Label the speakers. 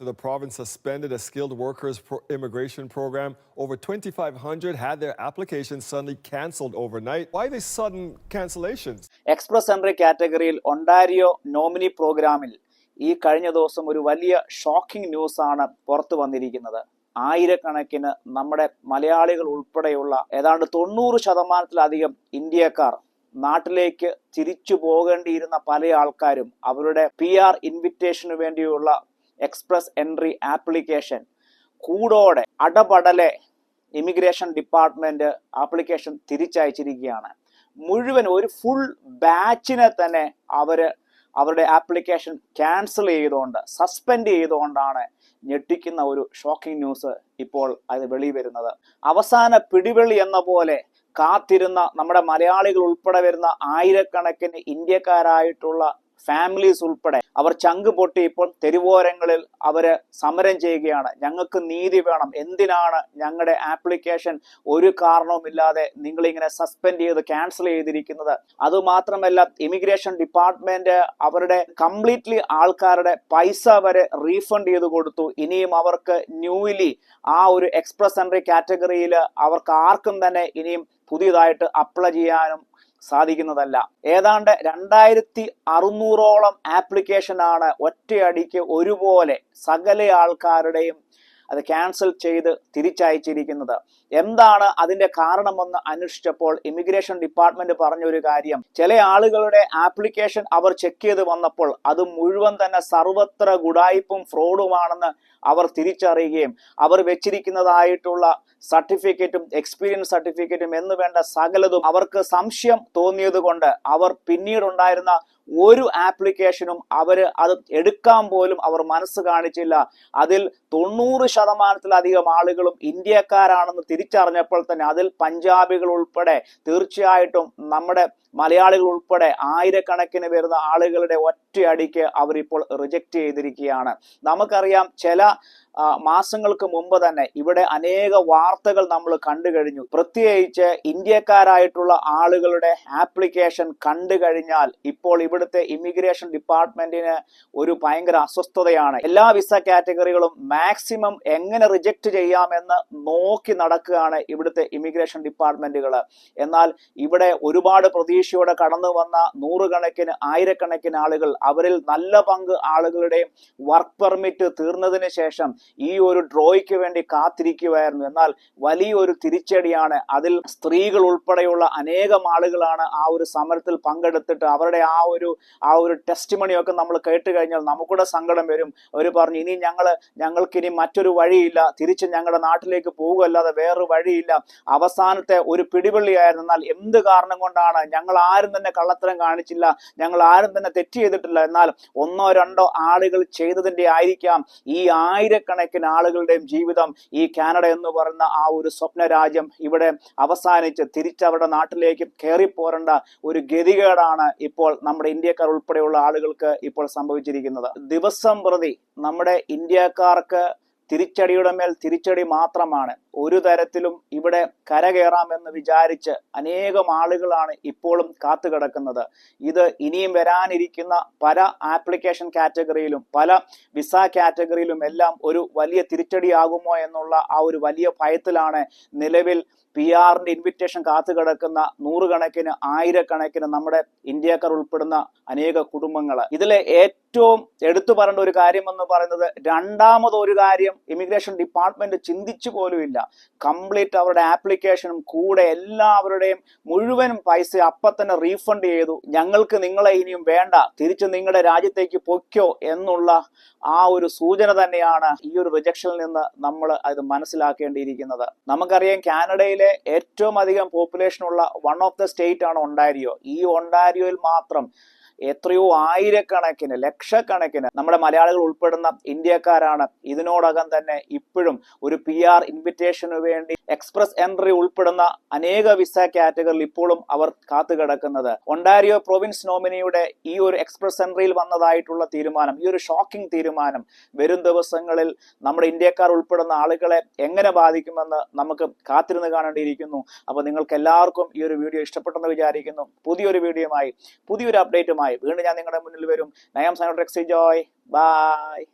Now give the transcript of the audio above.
Speaker 1: The province suspended a skilled workers immigration program. Over 2,500 had their applications suddenly cancelled overnight. Why these sudden cancellations?
Speaker 2: Express entry കാറ്റഗറിയിൽ Ontario nominee പ്രോഗ്രാമിൽ ഈ കഴിഞ്ഞ ദിവസം ഒരു വലിയ shocking news ആണ് പുറത്തു വന്നിരിക്കുന്നത് ആയിരക്കണക്കിന് നമ്മുടെ മലയാളികൾ ഉൾപ്പെടെയുള്ള ഏതാണ്ട് തൊണ്ണൂറ് ശതമാനത്തിലധികം ഇന്ത്യക്കാർ നാട്ടിലേക്ക് തിരിച്ചു പോകേണ്ടിയിരുന്ന പല ആൾക്കാരും അവരുടെ പി ആർ ഇൻവിറ്റേഷന് വേണ്ടിയുള്ള എക്സ്പ്രസ് എൻട്രി ആപ്ലിക്കേഷൻ. കൂടോടെ അടപടലെ ഇമിഗ്രേഷൻ ഡിപ്പാർട്ട്മെന്റ് ആപ്ലിക്കേഷൻ തിരിച്ചയച്ചിരിക്കുകയാണ്. മുഴുവൻ ഒരു ഫുൾ ബാച്ചിനെ തന്നെ അവർ അവരുടെ ആപ്ലിക്കേഷൻ ക്യാൻസൽ ചെയ്തുകൊണ്ട് സസ്പെൻഡ് ചെയ്തുകൊണ്ടാണ് ഞെട്ടിക്കുന്ന ഒരു ഷോക്കിംഗ് ന്യൂസ് ഇപ്പോൾ അത് വെളി വരുന്നത് അവസാന പിടിവെളി എന്ന പോലെ കാത്തിരുന്ന നമ്മുടെ മലയാളികൾ ഉൾപ്പെടെ വരുന്ന ആയിരക്കണക്കിന് ഇന്ത്യക്കാരായിട്ടുള്ള ഫാമിലീസ് ഉൾപ്പെടെ അവർ ചങ്ക് പൊട്ടി ഇപ്പോൾ തെരുവോരങ്ങളിൽ അവർ സമരം ചെയ്യുകയാണ്. ഞങ്ങൾക്ക് നീതി വേണം. എന്തിനാണ് ഞങ്ങളുടെ ആപ്ലിക്കേഷൻ ഒരു കാരണവുമില്ലാതെ നിങ്ങളിങ്ങനെ സസ്പെൻഡ് ചെയ്ത് ക്യാൻസൽ ചെയ്തിരിക്കുന്നത്? അതുമാത്രമല്ല ഇമിഗ്രേഷൻ ഡിപ്പാർട്ട്മെന്റ് അവരുടെ കംപ്ലീറ്റ്ലി ആൾക്കാരുടെ പൈസ വരെ റീഫണ്ട് ചെയ്ത് കൊടുത്തു. ഇനിയും അവർക്ക് ന്യൂലി ആ ഒരു എക്സ്പ്രസ് എൻട്രി കാറ്റഗറിയിൽ അവർക്ക് ആർക്കും തന്നെ ഇനിയും പുതിയതായിട്ട് അപ്ലൈ ചെയ്യാനും സാധിക്കുന്നതല്ല. ഏതാണ്ട് രണ്ടായിരത്തി അറുന്നൂറോളം ആപ്ലിക്കേഷൻ ആണ് ഒറ്റയടിക്ക് ഒരുപോലെ സകല ആൾക്കാരുടെയും അത് ക്യാൻസൽ ചെയ്ത് തിരിച്ചയച്ചിരിക്കുന്നത്. എന്താണ് അതിന്റെ കാരണമെന്ന് അന്വേഷിച്ചപ്പോൾ ഇമിഗ്രേഷൻ ഡിപ്പാർട്ട്മെന്റ് പറഞ്ഞ ഒരു കാര്യം. ചില ആളുകളുടെ ആപ്ലിക്കേഷൻ അവർ ചെക്ക് ചെയ്ത് വന്നപ്പോൾ അത് മുഴുവൻ തന്നെ സർവത്ര ഗുഡായിപ്പും ഫ്രോഡുമാണെന്ന് അവർ തിരിച്ചറിയുകയും അവർ വെച്ചിരിക്കുന്നതായിട്ടുള്ള സർട്ടിഫിക്കറ്റും എക്സ്പീരിയൻസ് സർട്ടിഫിക്കറ്റും എന്ന് വേണ്ട സകലതും അവർക്ക് സംശയം തോന്നിയതുകൊണ്ട് അവർ പിന്നീടുണ്ടായിരുന്ന ഒരു ആപ്ലിക്കേഷനും അവർ അത് എടുക്കാൻ പോലും അവർ മനസ്സ് കാണിച്ചില്ല. അതിൽ തൊണ്ണൂറ് ശതമാനത്തിലധികം ആളുകളും ഇന്ത്യക്കാരാണെന്ന് തിരിച്ചറിഞ്ഞപ്പോൾ തന്നെ അതിൽ പഞ്ചാബികൾ ഉൾപ്പെടെ തീർച്ചയായിട്ടും നമ്മുടെ മലയാളികൾ ഉൾപ്പെടെ ആയിരക്കണക്കിന് വരുന്ന ആളുകളുടെ ഒറ്റയടിക്ക് അവരിപ്പോൾ റിജക്റ്റ് ചെയ്തിരിക്കുകയാണ്. നമുക്കറിയാം ചില മാസങ്ങൾക്ക് മുമ്പ് തന്നെ ഇവിടെ അനേക വാർത്തകൾ നമ്മൾ കണ്ടു കഴിഞ്ഞു. പ്രത്യേകിച്ച് ഇന്ത്യക്കാരായിട്ടുള്ള ആളുകളുടെ ആപ്ലിക്കേഷൻ കണ്ടു കഴിഞ്ഞാൽ ഇപ്പോൾ ഇവിടുത്തെ ഇമിഗ്രേഷൻ ഡിപ്പാർട്ട്മെന്റിന് ഒരു ഭയങ്കര അസ്വസ്ഥതയാണ്. എല്ലാ വിസ കാറ്റഗറികളും മാക്സിമം എങ്ങനെ റിജക്റ്റ് ചെയ്യാമെന്ന് നോക്കി നടക്കുകയാണ് ഇവിടുത്തെ ഇമിഗ്രേഷൻ ഡിപ്പാർട്ട്മെന്റുകൾ എന്നാൽ ഇവിടെ ഒരുപാട് പ്രതീക്ഷയോടെ കടന്നു വന്ന നൂറുകണക്കിന് ആയിരക്കണക്കിന് ആളുകൾ അവരിൽ നല്ല പങ്ക് ആളുകളുടെയും വർക്ക് പെർമിറ്റ് തീർന്നതിന് ശേഷം ഈ ഒരു ഡ്രോയ്ക്ക് വേണ്ടി കാത്തിരിക്കുമായിരുന്നു എന്നാൽ വലിയൊരു തിരിച്ചടിയാണ് അതിൽ സ്ത്രീകൾ ഉൾപ്പെടെയുള്ള അനേകം ആളുകളാണ് ആ ഒരു സമരത്തിൽ പങ്കെടുത്തിട്ട് അവരുടെ ആ ഒരു ആ ഒരു ടെസ്റ്റ് മണിയൊക്കെ നമ്മൾ കേട്ട് കഴിഞ്ഞാൽ നമുക്കൂടെ സങ്കടം വരും. അവർ പറഞ്ഞു ഇനി ഞങ്ങൾ ഞങ്ങൾക്കിനി മറ്റൊരു വഴിയില്ല. തിരിച്ച് ഞങ്ങളുടെ നാട്ടിലേക്ക് പോകുകയല്ലാതെ വേറൊരു വഴിയില്ല. അവസാനത്തെ ഒരു പിടിവള്ളിയായിരുന്നു. എന്നാൽ എന്ത് കാരണം കൊണ്ടാണ്? ഞങ്ങൾ ആരും തന്നെ കള്ളത്തരം കാണിച്ചില്ല. ഞങ്ങൾ ആരും തന്നെ തെറ്റ് ചെയ്തിട്ടില്ല. എന്നാൽ ഒന്നോ രണ്ടോ ആളുകൾ ചെയ്തതിന്റെ ആയിരിക്കാം. ഈ ആയിരക്കണക്കിന് ആളുകളുടെയും ജീവിതം ഈ കാനഡ എന്ന് പറയുന്ന ആ ഒരു സ്വപ്ന രാജ്യം ഇവിടെ അവസാനിച്ച് തിരിച്ചവരുടെ നാട്ടിലേക്ക് കയറിപ്പോരേണ്ട ഒരു ഗതികേടാണ് ഇപ്പോൾ നമ്മുടെ ഇന്ത്യക്കാർ ഉൾപ്പെടെയുള്ള ആളുകൾക്ക് ഇപ്പോൾ സംഭവിച്ചിരിക്കുന്നത്. ദിവസം പ്രതി നമ്മുടെ ഇന്ത്യക്കാർക്ക് തിരിച്ചടിയുടെ മേൽ തിരിച്ചടി മാത്രമാണ്. ഒരു തരത്തിലും ഇവിടെ കരകയറാമെന്ന് വിചാരിച്ച് അനേകം ആളുകളാണ് ഇപ്പോഴും കാത്തുകിടക്കുന്നത് ഇത് ഇനിയും വരാനിരിക്കുന്ന പല ആപ്ലിക്കേഷൻ കാറ്റഗറിയിലും പല വിസ കാറ്റഗറിയിലും എല്ലാം ഒരു വലിയ തിരിച്ചടിയാകുമോ എന്നുള്ള ആ ഒരു വലിയ ഭയത്തിലാണ് നിലവിൽ പി ആറിന്റെ ഇൻവിറ്റേഷൻ കാത്തു കിടക്കുന്ന നൂറുകണക്കിന് ആയിരക്കണക്കിന് നമ്മുടെ ഇന്ത്യക്കാർ ഉൾപ്പെടുന്ന അനേക കുടുംബങ്ങൾ. ഇതിലെ ഏറ്റവും എടുത്തു പറയേണ്ട ഒരു കാര്യം എന്ന് പറയുന്നത് രണ്ടാമത് ഒരു കാര്യം ഇമിഗ്രേഷൻ ഡിപ്പാർട്ട്മെന്റ് ചിന്തിച്ചു പോലുമില്ല. കംപ്ലീറ്റ് അവരുടെ ആപ്ലിക്കേഷനും കൂടെ എല്ലാവരുടെയും മുഴുവനും പൈസ അപ്പൊ തന്നെ റീഫണ്ട് ചെയ്തു. ഞങ്ങൾക്ക് നിങ്ങളെ ഇനിയും വേണ്ട. തിരിച്ച് നിങ്ങളുടെ രാജ്യത്തേക്ക് പൊയ്ക്കോ എന്നുള്ള ആ ഒരു സൂചന തന്നെയാണ് ഈ ഒരു റിജക്ഷനിൽ നിന്ന് നമ്മൾ അത് മനസ്സിലാക്കേണ്ടിയിരിക്കുന്നത്. നമുക്കറിയാം കാനഡയിലെ ഏറ്റവും അധികം പോപ്പുലേഷൻ ഉള്ള വൺ ഓഫ് ദ സ്റ്റേറ്റ് ആണ് ഒണ്ടാരിയോ ഈ ഒണ്ടാരിയോയിൽ മാത്രം എത്രയോ ആയിരക്കണക്കിന് ലക്ഷക്കണക്കിന് നമ്മുടെ മലയാളികൾ ഉൾപ്പെടുന്ന ഇന്ത്യക്കാരാണ്. ഇതിനോടകം തന്നെ ഇപ്പോഴും ഒരു പി ആർ ഇൻവിറ്റേഷന് വേണ്ടി എക്സ്പ്രസ് എൻട്രി ഉൾപ്പെടുന്ന അനേക വിസ കാറ്റഗറിയിൽ ഇപ്പോഴും അവർ കാത്തു കിടക്കുന്നത് ഒണ്ടാരിയോ പ്രൊവിൻസ് നോമിനിയുടെ ഈ ഒരു എക്സ്പ്രസ് എൻട്രിയിൽ വന്നതായിട്ടുള്ള തീരുമാനം ഈ ഒരു ഷോക്കിംഗ് തീരുമാനം വരും ദിവസങ്ങളിൽ നമ്മുടെ ഇന്ത്യക്കാർ ഉൾപ്പെടുന്ന ആളുകളെ എങ്ങനെ ബാധിക്കുമെന്ന് നമുക്ക് കാത്തിരുന്ന് കാണേണ്ടിയിരിക്കുന്നു. അപ്പോൾ നിങ്ങൾക്ക് എല്ലാവർക്കും ഈ ഒരു വീഡിയോ ഇഷ്ടപ്പെട്ടെന്ന് വിചാരിക്കുന്നു. പുതിയൊരു വീഡിയോയുമായി പുതിയൊരു അപ്ഡേറ്റുമായി വീണ്ടും ഞാൻ നിങ്ങളുടെ മുന്നിൽ വരും. നയം സൈനോട്രെക്സി ജോയ്. ബൈ.